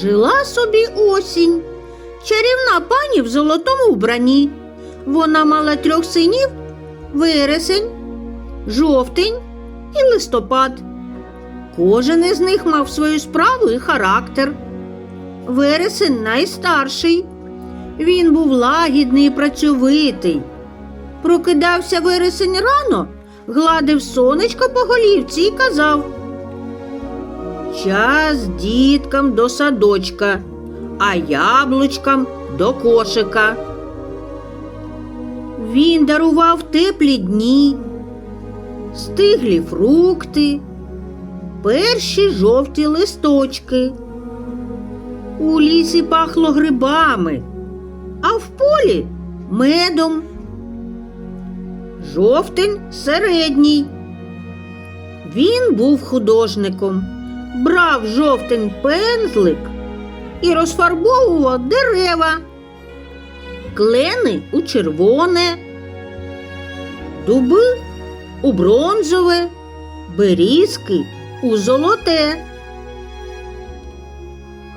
Жила собі осінь, чарівна пані в золотому вбранні. Вона мала трьох синів вересень, жовтень і листопад. Кожен із них мав свою справу і характер. Вересень найстарший. Він був лагідний і працьовитий. Прокидався вересень рано, гладив сонечко по голівці і казав Час діткам до садочка, а яблучкам до кошика. Він дарував теплі дні, стиглі фрукти, перші жовті листочки. У лісі пахло грибами, а в полі медом. Жовтень середній. Він був художником, брав жовтень пензлик і розфарбовував дерева, клени у червоне, дуби у бронзове, берізки у золоте.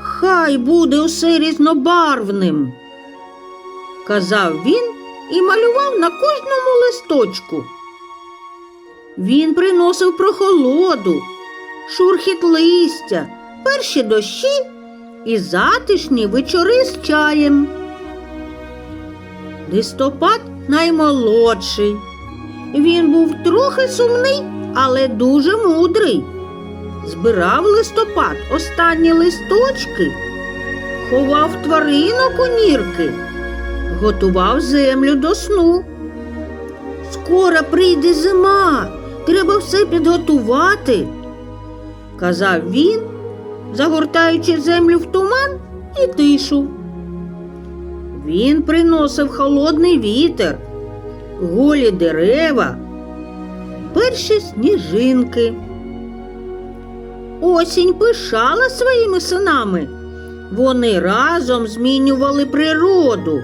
Хай буде усе різнобарвним, казав він і малював на кожному листочку. Він приносив прохолоду, шурхіт листя, перші дощі і затишні вечори з чаєм. Листопад наймолодший. Він був трохи сумний, але дуже мудрий. Збирав листопад останні листочки, ховав тваринок у нірки, готував землю до сну. Скоро прийде зима, треба все підготувати, казав він, загортаючи землю в туман і тишу. Він приносив холодний вітер, голі дерева, перші сніжинки. Осінь пишала своїми синами. Вони разом змінювали природу,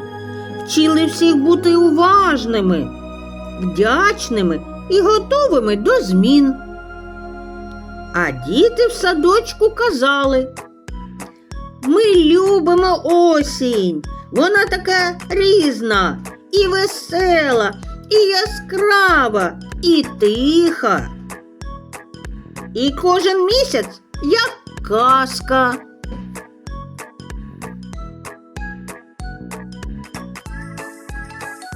вчили всіх бути уважними, вдячними і готовими до змін. А діти в садочку казали: Ми любимо осінь, вона така різна, і весела, і яскрава, і тиха. І кожен місяць як казка.